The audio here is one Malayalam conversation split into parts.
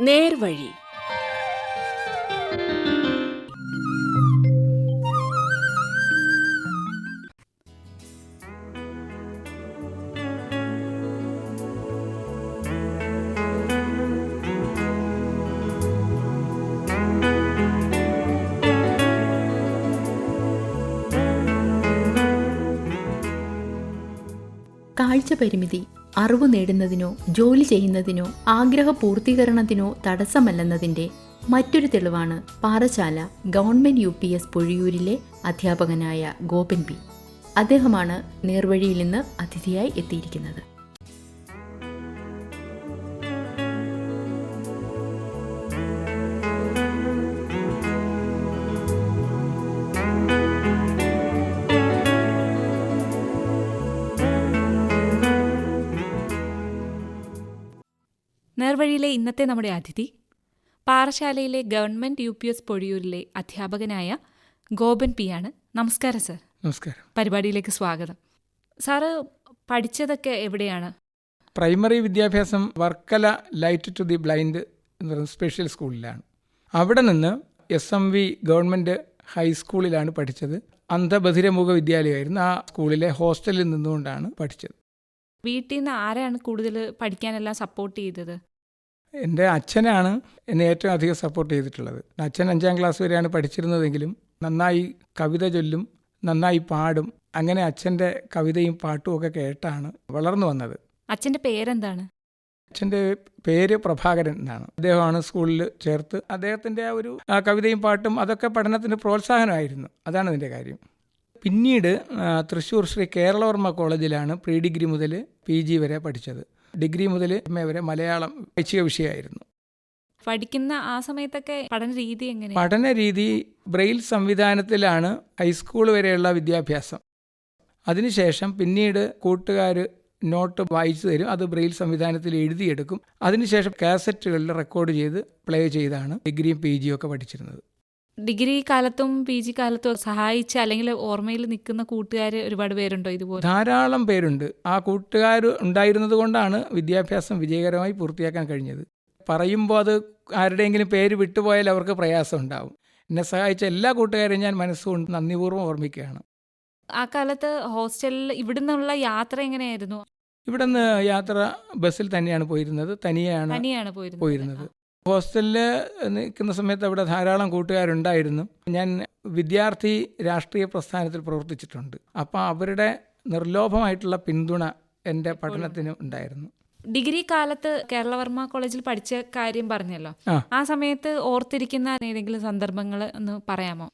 നേർവഴി. കാഴ്ച പരിമിതി. അറിവ് നേടുന്നതിനോ ജോലി ചെയ്യുന്നതിനോ ആഗ്രഹ പൂർത്തീകരണത്തിനോ തടസ്സമല്ലെന്നതിന്റെ മറ്റൊരു തെളിവാണ് Parassala government U P S പൊഴിയൂരിലെ അധ്യാപകനായ ഗോപൻ പി. അദ്ദേഹമാണ് നേർവഴിയിൽ നിന്ന് അതിഥിയായി എത്തിയിരിക്കുന്നത്. നേർവഴിയിലെ ഇന്നത്തെ നമ്മുടെ അതിഥി പാറശാലയിലെ ഗവൺമെന്റ് യു പി എസ് പൊഴിയൂരിലെ അധ്യാപകനായ ഗോപൻ പി ആണ്. നമസ്കാരം സർ. നമസ്കാരം. പരിപാടിയിലേക്ക് സ്വാഗതം. സാറ് പഠിച്ചതൊക്കെ എവിടെയാണ്? പ്രൈമറി വിദ്യാഭ്യാസം Varkala light to the blind എന്ന് പറയുന്ന സ്പെഷ്യൽ സ്കൂളിലാണ്. അവിടെ നിന്ന് എസ് എം വി ഗവൺമെന്റ് ഹൈസ്കൂളിലാണ് പഠിച്ചത്. അന്ധബധിരമുഖ വിദ്യാലയമായിരുന്നു ആ സ്കൂളിലെ ഹോസ്റ്റലിൽ നിന്നുകൊണ്ടാണ് പഠിച്ചത്. വീട്ടിൽ നിന്ന് ആരാണ് കൂടുതൽ പഠിക്കാനെല്ലാം സപ്പോർട്ട് ചെയ്തത്? എന്റെ അച്ഛനാണ് എന്നെ ഏറ്റവും അധികം സപ്പോർട്ട് ചെയ്തിട്ടുള്ളത്. അച്ഛൻ അഞ്ചാം ക്ലാസ് വരെയാണ് പഠിച്ചിരുന്നതെങ്കിലും നന്നായി കവിത ചൊല്ലും നന്നായി പാടും അങ്ങനെ അച്ഛന്റെ കവിതയും പാട്ടും ഒക്കെ കേട്ടാണ് വളർന്നു വന്നത്. അച്ഛന്റെ പേരെന്താണ്? അച്ഛന്റെ പേര് പ്രഭാകരൻ എന്നാണ്. അദ്ദേഹമാണ് സ്കൂളിൽ ചേർത്ത് അദ്ദേഹത്തിന്റെ ആ ഒരു കവിതയും പാട്ടും അതൊക്കെ പഠനത്തിന് പ്രോത്സാഹനമായിരുന്നു. അതാണ് അതിന്റെ കാര്യം. പിന്നീട് തൃശ്ശൂർ ശ്രീ കേരളവർമ്മ കോളേജിലാണ് പ്രീ ഡിഗ്രി മുതൽ പി ജി വരെ പഠിച്ചത്. ഡിഗ്രി മുതൽ എം എ വരെ മലയാളം ഐച്ഛിക വിഷയമായിരുന്നു. പഠിക്കുന്ന ആ സമയത്തൊക്കെ പഠന രീതി എങ്ങനെ? പഠന രീതി ബ്രെയിൽ സംവിധാനത്തിലാണ് ഹൈസ്കൂൾ വരെയുള്ള വിദ്യാഭ്യാസം. അതിനുശേഷം പിന്നീട് കൂട്ടുകാർ നോട്ട് വായിച്ചു തരും അത് ബ്രെയിൽ സംവിധാനത്തിൽ എഴുതിയെടുക്കും. അതിനുശേഷം കാസറ്റുകളിൽ റെക്കോർഡ് ചെയ്ത് പ്ലേ ചെയ്താണ് ഡിഗ്രിയും പി ജിയും ഒക്കെ പഠിച്ചിരുന്നത്. ഡിഗ്രി കാലത്തും പി ജി കാലത്തും സഹായിച്ച അല്ലെങ്കിൽ ഓർമ്മയിൽ നിൽക്കുന്ന കൂട്ടുകാർ ഒരുപാട് പേരുണ്ടോ ഇതുപോലെ? ധാരാളം പേരുണ്ട്. ആ കൂട്ടുകാർ ഉണ്ടായിരുന്നത് കൊണ്ടാണ് വിദ്യാഭ്യാസം വിജയകരമായി പൂർത്തിയാക്കാൻ കഴിഞ്ഞത്. പറയുമ്പോൾ അത് ആരുടെയെങ്കിലും പേര് വിട്ടുപോയാൽ അവർക്ക് പ്രയാസം ഉണ്ടാവും. എന്നെ സഹായിച്ച എല്ലാ കൂട്ടുകാരെയും ഞാൻ മനസ്സുകൊണ്ട് നന്ദിപൂർവം ഓർമ്മിക്കുകയാണ്. ആ കാലത്ത് ഹോസ്റ്റലിൽ ഇവിടുന്നുള്ള യാത്ര എങ്ങനെയായിരുന്നു? ഇവിടെ നിന്ന് യാത്ര ബസ്സിൽ തന്നെയാണ് പോയിരുന്നത്. തനിയാണ് തനിയാണ് പോയിരുന്നത്. ഹോസ്റ്റലിൽ നിൽക്കുന്ന സമയത്ത് അവിടെ ധാരാളം കൂട്ടുകാരുണ്ടായിരുന്നു. ഞാൻ വിദ്യാർത്ഥി രാഷ്ട്രീയ പ്രസ്ഥാനത്തിൽ പ്രവർത്തിച്ചിട്ടുണ്ട്. അപ്പോൾ അവരുടെ നിർലോഭമായിട്ടുള്ള പിന്തുണ എന്റെ പഠനത്തിന് ഉണ്ടായിരുന്നു. ഡിഗ്രി കാലത്ത് കേരളവർമ്മ കോളേജിൽ പഠിച്ച കാര്യം പറഞ്ഞല്ലോ. ആ. സമയത്ത് ഓർത്തിരിക്കുന്ന ഏതെങ്കിലും സന്ദർഭങ്ങൾ ഒന്ന് പറയാമോ?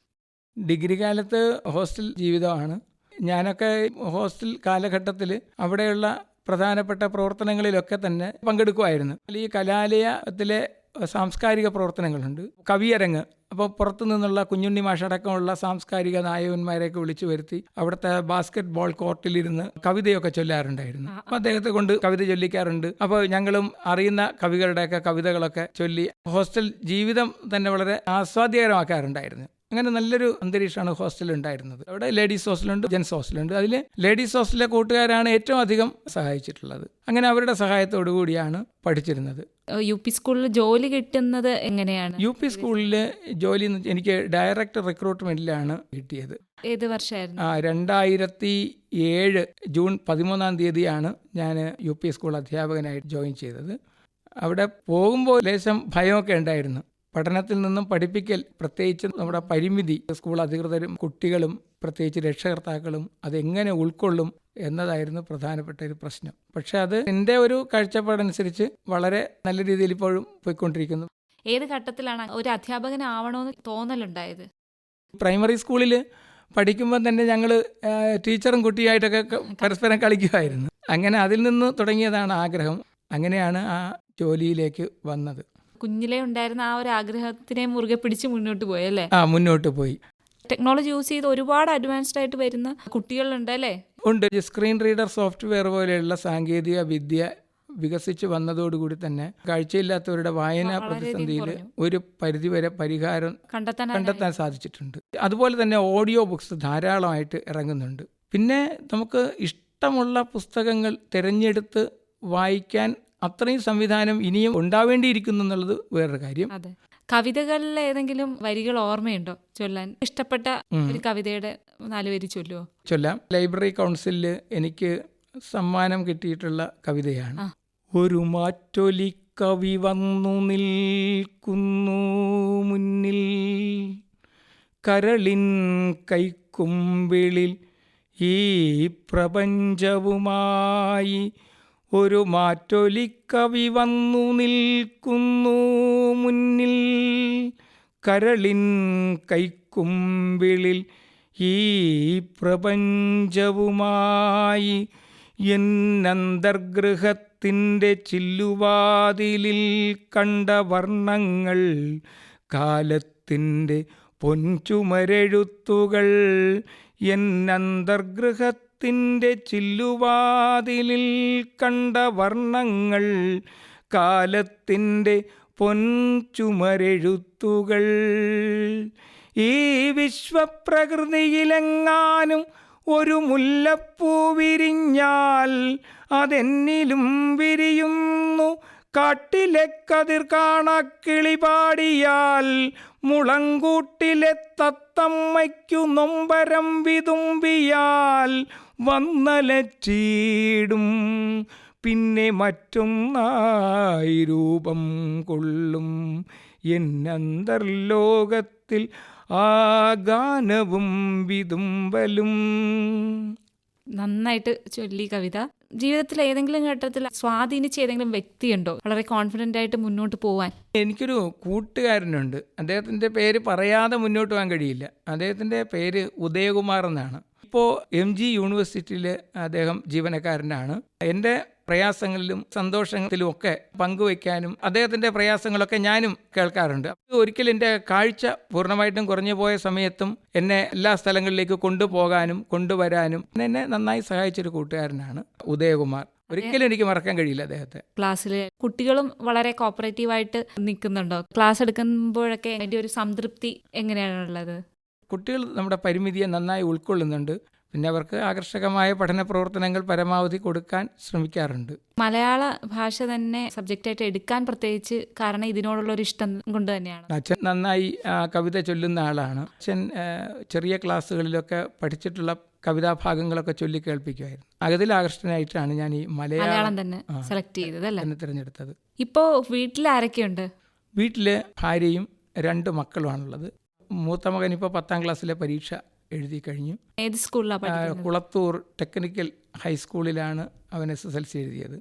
ഡിഗ്രി കാലത്ത് ഹോസ്റ്റൽ ജീവിതമാണ്. ഞാനൊക്കെ ഹോസ്റ്റൽ കാലഘട്ടത്തിൽ അവിടെയുള്ള പ്രധാനപ്പെട്ട പ്രവർത്തനങ്ങളിലൊക്കെ തന്നെ പങ്കെടുക്കുമായിരുന്നു. ഈ കലാലയത്തിലെ സാംസ്കാരിക പ്രവർത്തനങ്ങളുണ്ട്. കവിയരങ്ങ് അപ്പോൾ പുറത്തു നിന്നുള്ള കുഞ്ഞുണ്ണി മാഷടക്കമുള്ള സാംസ്കാരിക നായകന്മാരെയൊക്കെ വിളിച്ചു വരുത്തി അവിടുത്തെ ബാസ്കറ്റ് ബോൾ കോർട്ടിലിരുന്ന് കവിതയൊക്കെ ചൊല്ലാറുണ്ടായിരുന്നു. അപ്പോൾ അദ്ദേഹത്തെ കൊണ്ട് കവിത ചൊല്ലിക്കാറുണ്ട്. അപ്പോൾ ഞങ്ങളും അറിയുന്ന കവികളുടെയൊക്കെ കവിതകളൊക്കെ ചൊല്ലി ഹോസ്റ്റൽ ജീവിതം തന്നെ വളരെ ആസ്വാദ്യകരമാക്കാറുണ്ടായിരുന്നു. അങ്ങനെ നല്ലൊരു അന്തരീക്ഷമാണ് ഹോസ്റ്റലിൽ ഉണ്ടായിരുന്നത്. അവിടെ ലേഡീസ് ഹോസ്റ്റലുണ്ട് ജെൻസ് ഹോസ്റ്റലുണ്ട്. അതിൽ ലേഡീസ് ഹോസ്റ്റലിലെ കൂട്ടുകാരാണ് ഏറ്റവും അധികം സഹായിച്ചിട്ടുള്ളത്. അങ്ങനെ അവരുടെ സഹായത്തോടു കൂടിയാണ് പഠിച്ചിരുന്നത്. യു പി സ്കൂളിൽ ജോലി കിട്ടുന്നത് എങ്ങനെയാണ്? യു പി സ്കൂളിൽ ജോലി എനിക്ക് ഡയറക്റ്റ് റിക്രൂട്ട്മെന്റിലാണ് കിട്ടിയത്. ഏത് വർഷമായിരുന്നു ആ, രണ്ടായിരത്തി ഏഴ് ജൂൺ പതിമൂന്നാം തീയതിയാണ് ഞാൻ യു പി സ്കൂൾ അധ്യാപകനായിട്ട് ജോയിൻ ചെയ്തത്. അവിടെ പോകുമ്പോൾ ലേശം ഭയമൊക്കെ ഉണ്ടായിരുന്നു. പഠനത്തിൽ നിന്നും പഠിപ്പിക്കൽ പ്രത്യേകിച്ച് നമ്മുടെ പരിമിതി സ്കൂൾ അധികൃതരും കുട്ടികളും പ്രത്യേകിച്ച് രക്ഷകർത്താക്കളും അതെങ്ങനെ ഉൾക്കൊള്ളും എന്നതായിരുന്നു പ്രധാനപ്പെട്ട ഒരു പ്രശ്നം. പക്ഷെ അത് എന്റെ ഒരു കാഴ്ചപ്പാടനുസരിച്ച് വളരെ നല്ല രീതിയിൽ ഇപ്പോഴും പോയിക്കൊണ്ടിരിക്കുന്നു. ഏത് ഘട്ടത്തിലാണ് ഒരു അധ്യാപകനാവണമെന്ന് തോന്നലുണ്ടായത്? പ്രൈമറി സ്കൂളിൽ പഠിക്കുമ്പോൾ തന്നെ ഞങ്ങൾ ടീച്ചറും കുട്ടിയായിട്ടൊക്കെ പരസ്പരം കളിക്കുമായിരുന്നു അങ്ങനെ അതിൽ നിന്ന് തുടങ്ങിയതാണ് ആഗ്രഹം. അങ്ങനെയാണ് ആ ജോലിയിലേക്ക് വന്നത്. കുഞ്ഞിലേ ഉണ്ടായിരുന്ന ആ ഒരു ആഗ്രഹത്തിനെ മുറുകെ പിടിച്ച് മുന്നോട്ട് പോയി അല്ലേ? ആ മുന്നോട്ട് പോയി. ടെക്നോളജി യൂസ് ചെയ്ത് ഒരുപാട് അഡ്വാൻസ്ഡ് ആയിട്ട് വരുന്ന കുട്ടികളുണ്ട് അല്ലേ? ഉണ്ട്. സ്ക്രീൻ റീഡർ സോഫ്റ്റ്വെയർ പോലെയുള്ള സാങ്കേതിക വിദ്യ വികസിച്ച് വന്നതോടുകൂടി തന്നെ കാഴ്ചയില്ലാത്തവരുടെ വായനാ പ്രതിസന്ധിയിൽ ഒരു പരിധിവരെ പരിഹാരം കണ്ടെത്താൻ കണ്ടെത്താൻ സാധിച്ചിട്ടുണ്ട്. അതുപോലെ തന്നെ ഓഡിയോ ബുക്സ് ധാരാളമായിട്ട് ഇറങ്ങുന്നുണ്ട്. പിന്നെ നമുക്ക് ഇഷ്ടമുള്ള പുസ്തകങ്ങൾ തിരഞ്ഞെടുത്ത് വായിക്കാൻ അത്രയും സംവിധാനം ഇനിയും ഉണ്ടാവേണ്ടിയിരിക്കുന്നു എന്നുള്ളത് വേറൊരു കാര്യം. കവിതകളിലെ കവിതകളിൽ ഏതെങ്കിലും വരികൾ ഓർമ്മയുണ്ടോ? ചൊല്ലാൻ ഇഷ്ടപ്പെട്ട ഒരു കവിതയുടെ നാല് വരി ചൊല്ലുവോ? ചൊല്ലാം. ലൈബ്രറി കൗൺസിലിൽ എനിക്ക് സമ്മാനം കിട്ടിയിട്ടുള്ള കവിതയാണ്. ഒരു മാറ്റൊലി കവി വന്നു നിൽക്കുന്നു മുന്നിൽ. കരളിൻ കൈക്കുമ്പിളിൽ ഈ പ്രപഞ്ചവുമായി ഒരു മാറ്റൊലിക്കവി വന്നു നിൽക്കുന്നു മുന്നിൽ. കരളിൻ കൈക്കുമ്പിളിൽ ഈ പ്രപഞ്ചവുമായി എന്നന്തർഗൃഹത്തിന്റെ ചില്ലുവാതിലിൽ കണ്ട വർണങ്ങൾ കാലത്തിന്റെ പൊൻചുമരെഴുത്തുകൾ എന്നന്തർഗൃഹത്തിന്റെ ചില്ലുവാതിലിൽ കണ്ട വർണങ്ങൾ കാലത്തിന്റെ പൊൻചുമരെഴുത്തുകൾ. ഈ വിശ്വപ്രകൃതിയിലെങ്ങാനും ഒരു മുല്ലപ്പൂ വിരിഞ്ഞാൽ അതെന്നിലും വിരിയുന്നു കാട്ടിലെ കതിർ കാണക്കിളി പാടിയാൽ മുളങ്കൂട്ടിലെ തത്തമ്മയ്ക്കു നൊമ്പരം വിതുമ്പിയാൽ വന്നലച്ചീടും പിന്നെ മറ്റൊന്നായി രൂപം കൊള്ളും. എന്നന്തർലോകത്തിൽ ആ ഗാനവും വിതുമ്പലും. നന്നായിട്ട് ചൊല്ലി കവിത. ജീവിതത്തിൽ ഏതെങ്കിലും ഘട്ടത്തിൽ സ്വാധീനിച്ച ഏതെങ്കിലും വ്യക്തിയുണ്ടോ? വളരെ കോൺഫിഡന്റ് ആയിട്ട് മുന്നോട്ട് പോവാൻ. എനിക്കൊരു കൂട്ടുകാരനുണ്ട്. അദ്ദേഹത്തിന്റെ പേര് പറയാതെ മുന്നോട്ട് പോകാൻ കഴിയില്ല. അദ്ദേഹത്തിന്റെ പേര് ഉദയകുമാർ എന്നാണ്. ഇപ്പോൾ എം ജി യൂണിവേഴ്സിറ്റിയിൽ അദ്ദേഹം ജീവനക്കാരനാണ്. എന്റെ പ്രയാസങ്ങളിലും സന്തോഷത്തിലും ഒക്കെ പങ്കുവയ്ക്കാനും അദ്ദേഹത്തിന്റെ പ്രയാസങ്ങളൊക്കെ ഞാനും കേൾക്കാറുണ്ട്. ഒരിക്കൽ എന്റെ കാഴ്ച പൂർണമായിട്ടും കുറഞ്ഞു പോയ സമയത്തും എന്നെ എല്ലാ സ്ഥലങ്ങളിലേക്ക് കൊണ്ടുപോകാനും കൊണ്ടുവരാനും എന്നെ നന്നായി സഹായിച്ചൊരു കൂട്ടുകാരനാണ് ഉദയകുമാർ. ഒരിക്കലും എനിക്ക് മറക്കാൻ കഴിയില്ല അദ്ദേഹത്തെ. ക്ലാസ്സിലെ കുട്ടികളും വളരെ കോപ്പറേറ്റീവായിട്ട് നിൽക്കുന്നുണ്ടോ? ക്ലാസ് എടുക്കുമ്പോഴൊക്കെ അതിന്റെ ഒരു സംതൃപ്തി എങ്ങനെയാണുള്ളത്? കുട്ടികൾ നമ്മുടെ പരിമിതിയെ നന്നായി ഉൾക്കൊള്ളുന്നുണ്ട്. പിന്നെ അവർക്ക് ആകർഷകമായ പഠന പ്രവർത്തനങ്ങൾ പരമാവധി കൊടുക്കാൻ ശ്രമിക്കാറുണ്ട്. മലയാള ഭാഷ തന്നെ സബ്ജക്റ്റായിട്ട് എടുക്കാൻ പ്രത്യേകിച്ച് കാരണം ഇതിനോടുള്ള ഒരു ഇഷ്ടം കൊണ്ട് തന്നെയാണ്. അച്ഛൻ നന്നായി കവിത ചൊല്ലുന്ന ആളാണ്. അച്ഛൻ ചെറിയ ക്ലാസ്സുകളിലൊക്കെ പഠിച്ചിട്ടുള്ള കവിതാഭാഗങ്ങളൊക്കെ ചൊല്ലി കേൾപ്പിക്കുമായിരുന്നു. അതിൽ ആകർഷ്ടനായിട്ടാണ് ഞാൻ ഈ മലയാളം തന്നെ സെലക്ട് ചെയ്തത് അല്ലേ? തന്നെ തിരഞ്ഞെടുത്തത്. ഇപ്പോൾ വീട്ടിൽ ആരൊക്കെയുണ്ട്? വീട്ടിൽ ഭാര്യയും രണ്ട് മക്കളുമാണുള്ളത്. മൂത്ത മകൻ ഇപ്പോൾ പത്താം ക്ലാസ്സിലെ പരീക്ഷ എഴുതി കഴിഞ്ഞു. ഏത് സ്കൂളിലാണ് കുളത്തൂർ ടെക്നിക്കൽ ഹൈസ്കൂളിലാണ് അവൻ എസ് എസ് എൽ സി എഴുതിയത്.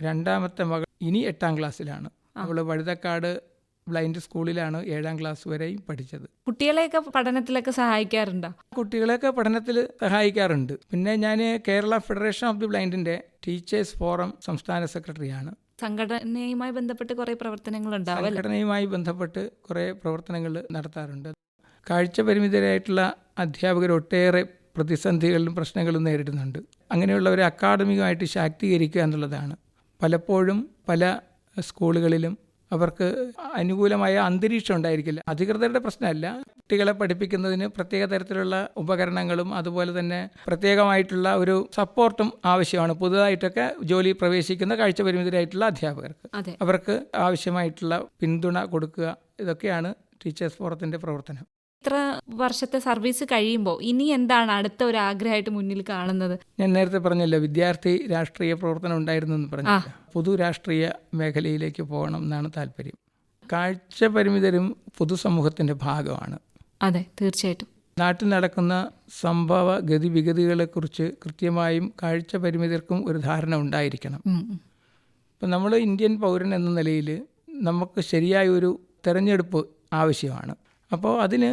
രണ്ടാമത്തെ മകൾ ഇനി എട്ടാം ക്ലാസ്സിലാണ്. അവൾ വഴുതക്കാട് ബ്ലൈൻഡ് സ്കൂളിലാണ് ഏഴാം ക്ലാസ് വരെയും പഠിച്ചത്. കുട്ടികളെയൊക്കെ പഠനത്തിലൊക്കെ സഹായിക്കാറുണ്ടോ? കുട്ടികളെയൊക്കെ പഠനത്തിൽ സഹായിക്കാറുണ്ട്. പിന്നെ ഞാൻ കേരള ഫെഡറേഷൻ ഓഫ് ദി ബ്ലൈൻഡിന്റെ ടീച്ചേഴ്സ് ഫോറം സംസ്ഥാന സെക്രട്ടറിയാണ്. സംഘടനയുമായി ബന്ധപ്പെട്ട് കുറേ പ്രവർത്തനങ്ങൾ ഉണ്ടാവും സംഘടനയുമായി ബന്ധപ്പെട്ട് കുറേ പ്രവർത്തനങ്ങൾ നടത്താറുണ്ട്. കാഴ്ച പരിമിതരായിട്ടുള്ള അധ്യാപകർ ഒട്ടേറെ പ്രതിസന്ധികളിലും പ്രശ്നങ്ങളും നേരിടുന്നുണ്ട്. അങ്ങനെയുള്ളവരെ അക്കാഡമികമായിട്ട് ശാക്തീകരിക്കുക എന്നുള്ളതാണ്. പലപ്പോഴും പല സ്കൂളുകളിലും അവർക്ക് അനുകൂലമായ അന്തരീക്ഷം ഉണ്ടായിരിക്കില്ല. അധികൃതരുടെ പ്രശ്നമല്ല. കുട്ടികളെ പഠിപ്പിക്കുന്നതിന് പ്രത്യേക തരത്തിലുള്ള ഉപകരണങ്ങളും അതുപോലെ തന്നെ പ്രത്യേകമായിട്ടുള്ള ഒരു സപ്പോർട്ടും ആവശ്യമാണ്. പുതുതായിട്ടൊക്കെ ജോലി പ്രവേശിക്കുന്ന കാഴ്ച പരിമിതരായിട്ടുള്ള അധ്യാപകർക്ക് അവർക്ക് ആവശ്യമായിട്ടുള്ള പിന്തുണ കൊടുക്കുക ഇതൊക്കെയാണ് ടീച്ചേഴ്സ് ഫോറത്തിന്റെ പ്രവർത്തനം. ഇത്ര വർഷത്തെ സർവീസ് കഴിയുമ്പോൾ ഇനി എന്താണ് അടുത്ത ഒരു ആഗ്രഹമായിട്ട് മുന്നിൽ കാണുന്നത്? ഞാൻ നേരത്തെ പറഞ്ഞല്ലോ വിദ്യാർത്ഥി രാഷ്ട്രീയ പ്രവർത്തനം ഉണ്ടായിരുന്നു എന്ന് പറഞ്ഞു പൊതു രാഷ്ട്രീയ മേഖലയിലേക്ക് പോകണം എന്നാണ് താല്പര്യം. കാഴ്ച പരിമിതരും പൊതുസമൂഹത്തിന്റെ ഭാഗമാണ്. അതെ തീർച്ചയായിട്ടും. നാട്ടിൽ നടക്കുന്ന സംഭവ ഗതിവിഗതികളെക്കുറിച്ച് കൃത്യമായും കാഴ്ച പരിമിതർക്കും ഒരു ധാരണ ഉണ്ടായിരിക്കണം. ഇപ്പം നമ്മൾ ഇന്ത്യൻ പൗരൻ എന്ന നിലയിൽ നമുക്ക് ശരിയായ ഒരു തെരഞ്ഞെടുപ്പ് ആവശ്യമാണ്. അപ്പോൾ അതിന്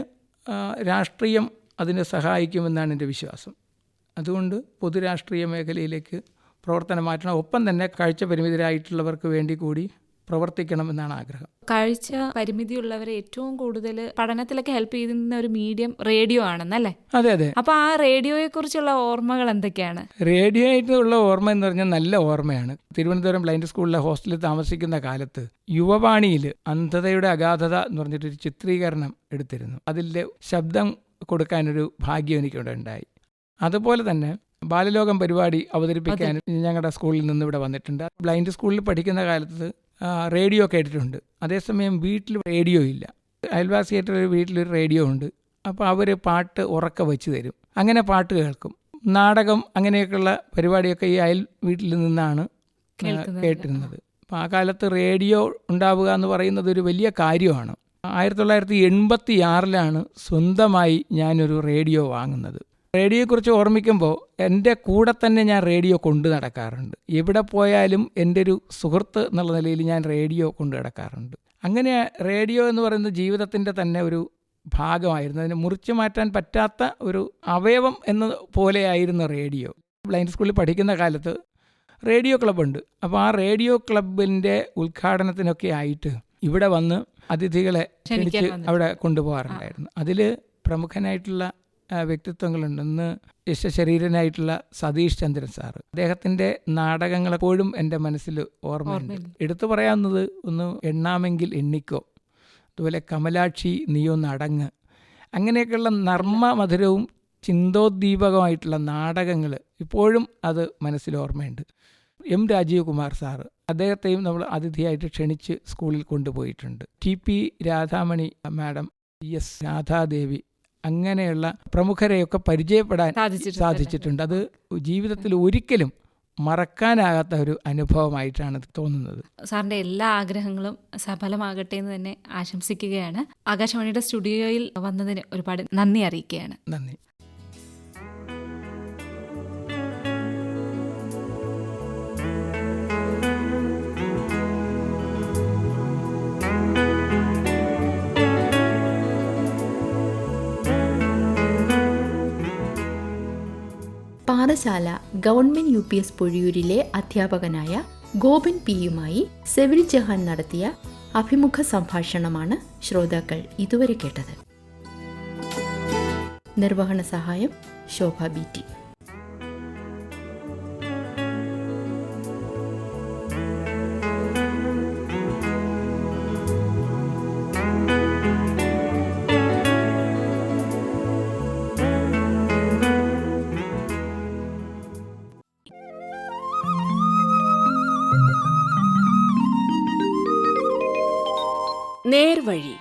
രാഷ്ട്രീയം അതിനെ സഹായിക്കുമെന്നാണ് എന്റെ വിശ്വാസം. അതുകൊണ്ട് പൊതുരാഷ്ട്രീയ മേഖലയിലേക്ക് പ്രവർത്തനം മാറ്റണം. ഒപ്പം തന്നെ കാഴ്ച പരിമിതരായിട്ടുള്ളവർക്ക് വേണ്ടി കൂടി പ്രവർത്തിക്കണമെന്നാണ് ആഗ്രഹം. കാഴ്ച പരിമിതിയുള്ളവരെ ഏറ്റവും കൂടുതൽ പഠനത്തിലൊക്കെ ഹെൽപ്പ് ചെയ്യുന്ന ഒരു മീഡിയം റേഡിയോ ആണെന്നല്ലേ? അതെ അതെ. അപ്പൊ ആ റേഡിയോയെ കുറിച്ചുള്ള ഓർമ്മകൾ എന്തൊക്കെയാണ്? റേഡിയോ ആയിട്ടുള്ള ഓർമ്മ എന്ന് പറഞ്ഞാൽ നല്ല ഓർമ്മയാണ്. തിരുവനന്തപുരം ബ്ലൈൻഡ് സ്കൂളിലെ ഹോസ്റ്റലിൽ താമസിക്കുന്ന കാലത്ത് യുവവാണിയിൽ അന്ധതയുടെ അഗാധത എന്ന് പറഞ്ഞിട്ടൊരു ചിത്രീകരണം എടുത്തിരുന്നു. അതിലെ ശബ്ദം കൊടുക്കാനൊരു ഭാഗ്യം എനിക്കിവിടെ ഉണ്ടായി. അതുപോലെ തന്നെ ബാലലോകം പരിപാടി അവതരിപ്പിക്കാൻ ഞങ്ങളുടെ സ്കൂളിൽ നിന്ന് ഇവിടെ വന്നിട്ടുണ്ട്. ബ്ലൈൻഡ് സ്കൂളിൽ പഠിക്കുന്ന കാലത്ത് റേഡിയോ കേട്ടിട്ടുണ്ട്. അതേസമയം വീട്ടിൽ റേഡിയോ ഇല്ല അയൽവാസിയായിട്ട് ഒരു വീട്ടിലൊരു റേഡിയോ ഉണ്ട്. അപ്പോൾ അവർ പാട്ട് ഉറക്ക വെച്ച് തരും. അങ്ങനെ പാട്ട് കേൾക്കും. നാടകം അങ്ങനെയൊക്കെയുള്ള പരിപാടിയൊക്കെ ഈ അയൽ വീട്ടിൽ നിന്നാണ് കേട്ടിരുന്നത്. അപ്പോൾ ആ കാലത്ത് റേഡിയോ ഉണ്ടാവുക എന്ന് പറയുന്നത് ഒരു വലിയ കാര്യമാണ്. ആയിരത്തി തൊള്ളായിരത്തി എൺപത്തി ആറിലാണ് സ്വന്തമായി ഞാനൊരു റേഡിയോ വാങ്ങുന്നത്. റേഡിയോയെക്കുറിച്ച് ഓർമ്മിക്കുമ്പോൾ എന്റെ കൂടെ തന്നെ ഞാൻ റേഡിയോ കൊണ്ടു നടക്കാറുണ്ട്. എവിടെ പോയാലും എന്റെ ഒരു സുഹൃത്ത് എന്നുള്ള നിലയിൽ ഞാൻ റേഡിയോ കൊണ്ടു നടക്കാറുണ്ട്. അങ്ങനെ റേഡിയോ എന്ന് പറയുന്നത് ജീവിതത്തിന്റെ തന്നെ ഒരു ഭാഗമായിരുന്നു. അതിനെ മുറിച്ചു മാറ്റാൻ പറ്റാത്ത ഒരു അവയവം എന്ന പോലെയായിരുന്നു റേഡിയോ. ബ്ലൈൻഡ് സ്കൂളിൽ പഠിക്കുന്ന കാലത്ത് റേഡിയോ ക്ലബ്ബുണ്ട്. അപ്പോൾ ആ റേഡിയോ ക്ലബിന്റെ ഉദ്ഘാടനത്തിനൊക്കെ ആയിട്ട് ഇവിടെ വന്ന് അതിഥികളെ ക്ഷണിച്ച് അവിടെ കൊണ്ടുപോകാറുണ്ടായിരുന്നു. അതിൽ പ്രമുഖനായിട്ടുള്ള ആ, ശരീരനായിട്ടുള്ള സതീഷ് ചന്ദ്രൻ സാറ്. അദ്ദേഹത്തിന്റെ നാടകങ്ങൾ എപ്പോഴും എന്റെ മനസ്സിൽ ഓർമ്മയുണ്ട്. എടുത്തു പറയാവുന്നത് ഒന്ന് എണ്ണാമെങ്കിൽ എണ്ണിക്കോ. അതുപോലെ കമലാക്ഷി നീയോ നടങ്ങ് അങ്ങനെയൊക്കെയുള്ള നർമ്മ മധുരവും ചിന്തോദ്ദീപകമായിട്ടുള്ള നാടകങ്ങൾ ഇപ്പോഴും അത് മനസ്സിൽ ഓർമ്മയുണ്ട്. M Rajeev Kumar sir. അദ്ദേഹത്തെയും നമ്മൾ അതിഥിയായിട്ട് ക്ഷണിച്ച് സ്കൂളിൽ കൊണ്ടുപോയിട്ടുണ്ട്. T P Radhamani madam S Radhadevi അങ്ങനെയുള്ള പ്രമുഖരെയൊക്കെ പരിചയപ്പെടാൻ സാധിച്ചിട്ടുണ്ട്. അത് ജീവിതത്തിൽ ഒരിക്കലും മറക്കാനാകാത്ത ഒരു അനുഭവമായിട്ടാണ് തോന്നുന്നത്. സാറിന്റെ എല്ലാ ആഗ്രഹങ്ങളും സഫലമാകട്ടെ എന്ന് തന്നെ ആശംസിക്കുകയാണ്. ആകാശവാണിയുടെ സ്റ്റുഡിയോയിൽ വന്നതിന് ഒരുപാട് നന്ദി അറിയിക്കുകയാണ്. നന്ദി. Parassala government U P S പൊഴിയൂരിലെ അധ്യാപകനായ ഗോപൻ പിയുമായി സെവിൽ ജഹാൻ നടത്തിയ അഭിമുഖ സംഭാഷണമാണ് ശ്രോതാക്കൾ ഇതുവരെ കേട്ടത്. നിർവഹണ സഹായം ശോഭ ബി ടി നേർവഴി